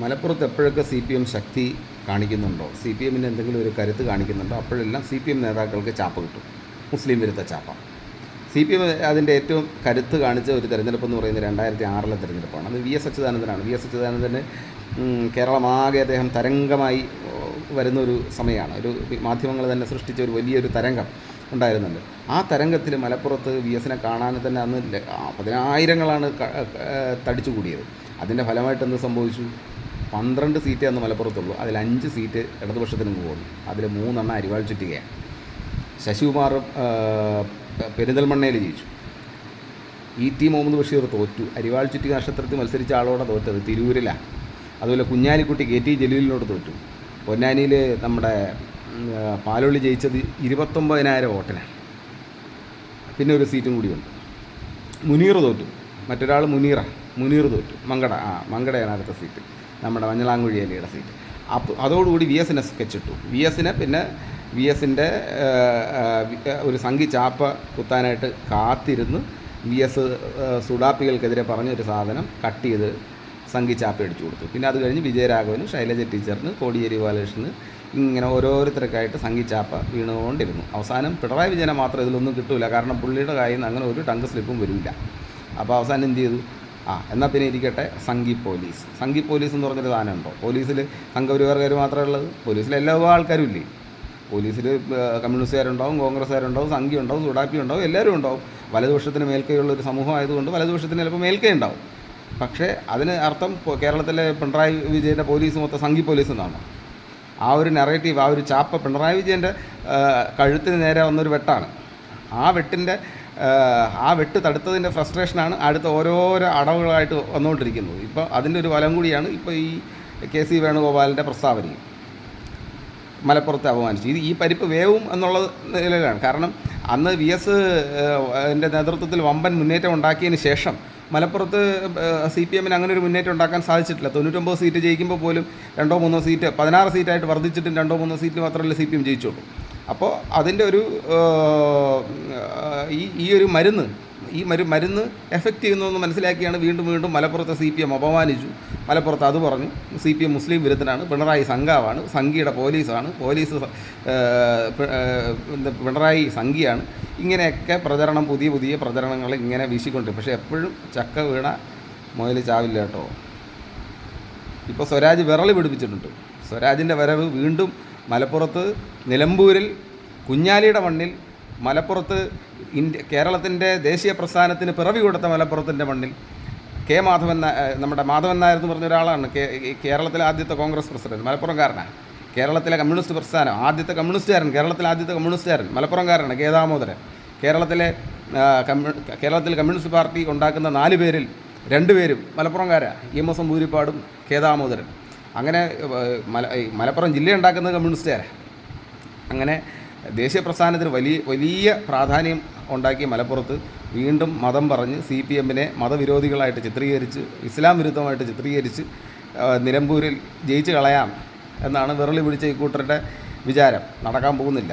മലപ്പുറത്ത് എപ്പോഴൊക്കെ C P M ശക്തി കാണിക്കുന്നുണ്ടോ? സി പി എമ്മിന് എന്തെങ്കിലും ഒരു കരുത്ത് കാണിക്കുന്നുണ്ടോ? അപ്പോഴെല്ലാം സി പി എം നേതാക്കൾക്ക് ചാപ്പ കിട്ടും. മുസ്ലിം വിരുദ്ധ ചാപ്പ സി പി എം അതിന്റെ ഏറ്റവും കരുത്ത് കാണിച്ച ഒരു തെരഞ്ഞെടുപ്പ് എന്ന് പറയുന്നത് രണ്ടായിരത്തി ആറിലെ തെരഞ്ഞെടുപ്പാണ്. അത് വി എസ് അച്യുതാനന്ദനാണ്. വി എസ് അച്യുതാനന്ദന് കേരളമാകെ അദ്ദേഹം തരംഗമായി വരുന്ന വരുന്നൊരു സമയമാണ്. ഒരു മാധ്യമങ്ങൾ തന്നെ സൃഷ്ടിച്ച ഒരു വലിയൊരു തരംഗം ഉണ്ടായിരുന്നുണ്ട്. ആ തരംഗത്തിൽ മലപ്പുറത്ത് വി എസിനെ കാണാൻ തന്നെ അന്ന് പതിനായിരങ്ങളാണ് തടിച്ചു കൂടിയത് അതിന്റെ ഫലമായിട്ട് എന്ത് സംഭവിച്ചു? പന്ത്രണ്ട് സീറ്റേ അന്ന് മലപ്പുറത്തുള്ളൂ. അതിൽ അഞ്ച് സീറ്റ് ഇടതുപക്ഷത്തിന് പോകുന്നു. അതിൽ മൂന്നെണ്ണം അരിവാൾ ചുറ്റികയാണ് ശശികുമാർ പെരിന്തൽമണ്ണയിൽ ജയിച്ചു. ഇ ടി മുഹമ്മദ് ബഷീർ തോറ്റു. അരിവാൾ ചുറ്റിക നക്ഷത്രത്തിൽ മത്സരിച്ച ആളോടെ തോറ്റത് തിരൂരിലാണ് അതുപോലെ കുഞ്ഞാലിക്കുട്ടി കെ ടി ജലീലിനോട് തോറ്റു. പൊന്നാനിയിൽ നമ്മുടെ പാലോളി ജയിച്ചത് ഇരുപത്തൊമ്പതിനായിരം വോട്ടിനാണ്. പിന്നെ ഒരു സീറ്റും കൂടിയുണ്ട് മുനീർ തോറ്റു. മറ്റൊരാൾ മുനീറ. മുനീർ തോറ്റു. മങ്കട ആ മങ്കടയാണ് അടുത്ത സീറ്റ്. നമ്മുടെ മഞ്ഞളാങ്കുഴി അലിയുടെ സീറ്റ് അപ്പോൾ അതോടുകൂടി വി എസിനെ സ്കെച്ചിട്ടു വി എസിനെ പിന്നെ വി എസിന്റെ ഒരു സംഘി ചാപ്പ കുത്താനായിട്ട് കാത്തിരുന്ന് വി എസ് സുഡാപ്പികൾക്കെതിരെ പറഞ്ഞൊരു സാധനം കട്ട് ചെയ്ത് സംഘി ചാപ്പ അടിച്ചു കൊടുത്തു. പിന്നെ അത് കഴിഞ്ഞ് വിജയരാഘവന് ശൈലജ ടീച്ചറിന് കോടിയേരി ബാലകൃഷ്ണന് ഇങ്ങനെ ഓരോരുത്തർക്കായിട്ട് സംഘി ചാപ്പ വീണുകൊണ്ടിരുന്നു. അവസാനം പിണറായി വിജയനെ മാത്രം ഇതിലൊന്നും കിട്ടൂല. കാരണം പുള്ളിയുടെ നിന്ന് അങ്ങനെ ഒരു ടങ്ക് സ്ലിപ്പും വരില്ല അപ്പോൾ അവസാനം എന്ത് ചെയ്തു? ആ എന്നാൽ പിന്നെ ഇരിക്കട്ടെ സംഘി പോലീസ്. സംഘി പോലീസ് എന്ന് പറഞ്ഞൊരു സാധനം ഉണ്ടോ? പോലീസിൽ സംഘപരിവാർക്കാർ മാത്രമേ ഉള്ളത്? പോലീസിൽ എല്ലാ ആൾക്കാരും ഇല്ലേ? പോലീസിൽ കമ്മ്യൂണിസ്റ്റുകാരുണ്ടാവും കോൺഗ്രസ്സുകാരുണ്ടാവും സംഘി ഉണ്ടാവും സുഡാപ്പി ഉണ്ടാവും എല്ലാവരും ഉണ്ടാവും. വലതുപക്ഷത്തിന് മേൽക്കൈയുള്ള ഒരു സമൂഹം ആയതുകൊണ്ട് വലതുപക്ഷത്തിന് ചിലപ്പോൾ മേൽക്കൈ ഉണ്ടാവും. പക്ഷേ അതിന് അർത്ഥം കേരളത്തിലെ പിണറായി വിജയന്റെ പോലീസ് മൊത്തം സംഘി പോലീസ് എന്നാണ്? ആ ഒരു നെറേറ്റീവ് ആ ഒരു ചാപ്പ പിണറായി വിജയന്റെ കഴുത്തിന് നേരെ വന്നൊരു വെട്ടാണ്. ആ വെട്ടിന്റെ ആ, വെട്ട് തടുത്തതിന്റെ ഫ്രസ്ട്രേഷനാണ് അടുത്ത ഓരോരോ അടവുകളായിട്ട് വന്നുകൊണ്ടിരിക്കുന്നത് ഇപ്പോൾ അതിന്റെ ഒരു ഫലം കൂടിയാണ് ഇപ്പോൾ ഈ കെ സി വേണുഗോപാലിന്റെ പ്രസ്താവനയും മലപ്പുറത്തെ അപമാനിച്ചു. ഇത് ഈ പരിപ്പ് വേവും എന്നുള്ള നിലയിലാണ്. കാരണം അന്ന് വി എസ് എന്റെ നേതൃത്വത്തിൽ വമ്പൻ മുന്നേറ്റം ഉണ്ടാക്കിയതിന് ശേഷം മലപ്പുറത്ത് സി പി എമ്മിന് അങ്ങനെ ഒരു മുന്നേറ്റം ഉണ്ടാക്കാൻ സാധിച്ചിട്ടില്ല. തൊണ്ണൂറ്റൊമ്പത് സീറ്റ് ജയിക്കുമ്പോൾ പോലും രണ്ടോ മൂന്നോ സീറ്റ് പതിനാറ് സീറ്റായിട്ട് വർദ്ധിച്ചിട്ടും രണ്ടോ മൂന്നോ സീറ്റ് മാത്രമല്ല സി പി എം ജയിച്ചുള്ളൂ. അപ്പോൾ അതിന്റെ ഒരു ഈ ഈ ഒരു മരുന്ന് ഈ മരു മരുന്ന് എഫക്റ്റ് ചെയ്യുന്നതെന്ന് മനസ്സിലാക്കിയാണ് വീണ്ടും വീണ്ടും മലപ്പുറത്തെ സി പി എം അപമാനിച്ചു. മലപ്പുറത്ത് അത് പറഞ്ഞു സി പി എം മുസ്ലിം വിരുദ്ധനാണ് പിണറായി സംഘാവാണ് സംഘിയുടെ പോലീസാണ് പോലീസ് പിണറായി സംഘിയാണ്. ഇങ്ങനെയൊക്കെ പ്രചരണം പുതിയ പുതിയ പ്രചരണങ്ങൾ ഇങ്ങനെ വീശിക്കൊണ്ട്. പക്ഷേ എപ്പോഴും ചക്ക വീണ മുതൽ ചാവില്ല കേട്ടോ. ഇപ്പോൾ സ്വരാജ് വിരളി പിടിപ്പിച്ചിട്ടുണ്ട്. സ്വരാജിന്റെ വരവ് വീണ്ടും മലപ്പുറത്ത് നിലമ്പൂരിൽ കുഞ്ഞാലിയുടെ മണ്ണിൽ മലപ്പുറത്ത് ഇന്ത്യ കേരളത്തിന്റെ ദേശീയ പ്രസ്ഥാനത്തിന് പിറവി കൊടുത്ത മലപ്പുറത്തിന്റെ മണ്ണിൽ കെ മാധവൻ നമ്മുടെ മാധവൻ നായർ എന്ന് പറഞ്ഞ ഒരാളാണ് കേരളത്തിലെ ആദ്യത്തെ കോൺഗ്രസ് പ്രസിഡന്റ് മലപ്പുറംകാരനാണ്. കേരളത്തിലെ കമ്മ്യൂണിസ്റ്റ് പ്രസ്ഥാനം ആദ്യത്തെ കമ്മ്യൂണിസ്റ്റുകാരൻ കേരളത്തിലെ ആദ്യത്തെ കമ്മ്യൂണിസ്റ്റുകാരൻ മലപ്പുറംകാരനാണ് കെ ദാമോദരൻ കേരളത്തിലെ കേരളത്തിലെ കമ്മ്യൂണിസ്റ്റ് പാർട്ടി ഉണ്ടാക്കുന്ന നാല് പേരിൽ രണ്ടുപേരും മലപ്പുറംകാരാണ്. ഇ എം എസ് ഭൂരിപ്പാടും കെ ദാമോദരൻ അങ്ങനെ മല മലപ്പുറം ജില്ല ഉണ്ടാക്കുന്നത് കമ്മ്യൂണിസ്റ്റുകാരെ അങ്ങനെ ദേശീയ പ്രസ്ഥാനത്തിന് വലിയ വലിയ പ്രാധാന്യം ഉണ്ടാക്കിയ മലപ്പുറത്ത് വീണ്ടും മതം പറഞ്ഞ് സി പി എമ്മിനെ മതവിരോധികളായിട്ട് ചിത്രീകരിച്ച് ഇസ്ലാം വിരുദ്ധമായിട്ട് ചിത്രീകരിച്ച് നിലമ്പൂരിൽ ജയിച്ച് കളയാം എന്നാണ് വിരളി പിടിച്ച ഈ കൂട്ടരുടെ വിചാരം. നടക്കാൻ പോകുന്നില്ല.